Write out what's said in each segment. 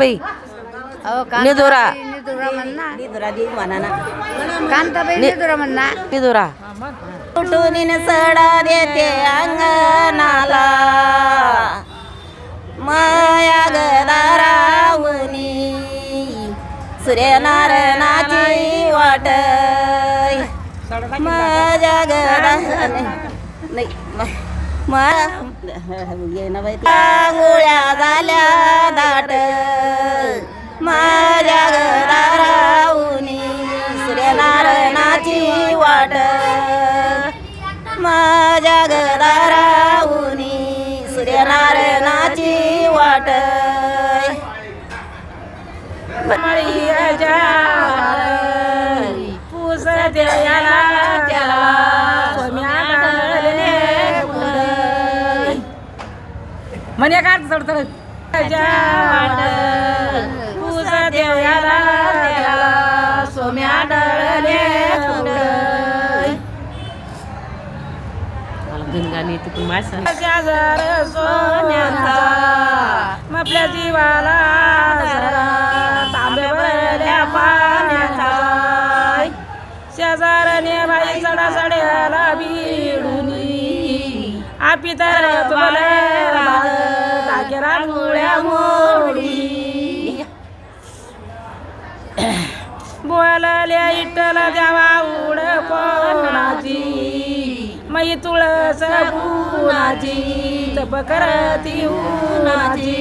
बाई. अहो निदुरा. कांताबाई निदुरा म्हणा. निदुरा देऊ म्हणा ना. कांताबाई निदुरा कुठून सडा देते अंगणाला. माया गदारावनी सूर्यनारायणाची वाट. माझ्या गदा नाही आंघोळ्या झाल्या दाट. सूर्यनारायणाची वाट. पूस देयाला त्याला म्हणे काय चढ पूस देयाला त्याला सोम्या डळले गणगाणी तिकडून आपल्या जीवाला तांबे भरल्या पाण्याचा. शेजारने बाई सडा सड्याला भिडुनी आपी तर तुला टाकेरा मोडी बोलाल्या इटला द्यावा उड मै तुळस पुनाची तप करती उनाची.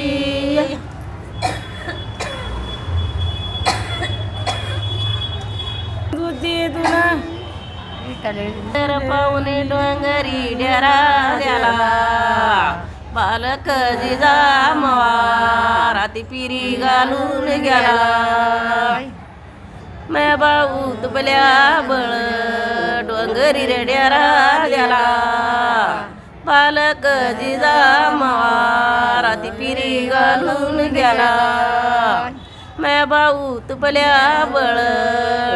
दुधी दुना तर पाहुणे डोंगरी डेरा द्याला. बालक जिजा राती पिरी घालून गेला. मै भाऊ तुपल्या बळ. डोंगरी रेड्या पालक बालक जिजा राती पिरी घालून गेला. मै भाऊ तुपल्या बळ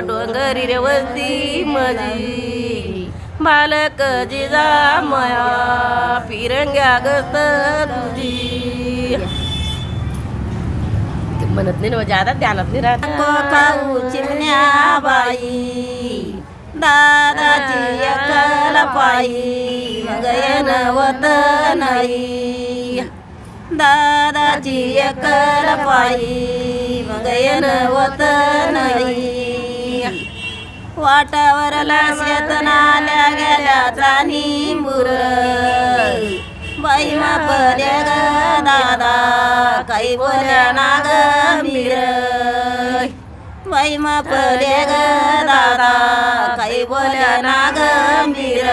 डोंगरी रे वस्ती मजी. बालक जिजा मया पिरंग्या गत तुझी. म्हणत नाही ना म्हणजे जादा ध्यानात नाही राहत. खाऊ चिमण्या बाई. दादाची अकल पायी मगयन वत नाही दादाची अकल पायी मगयन वत नाही वाटावरला शेतनाल्या गेल्या जाणी मुर बाई मापल्या ग दादा काही बोल्या ना मिर. बाई मापल्या ग दादा? काही बोल्या ना ग मीर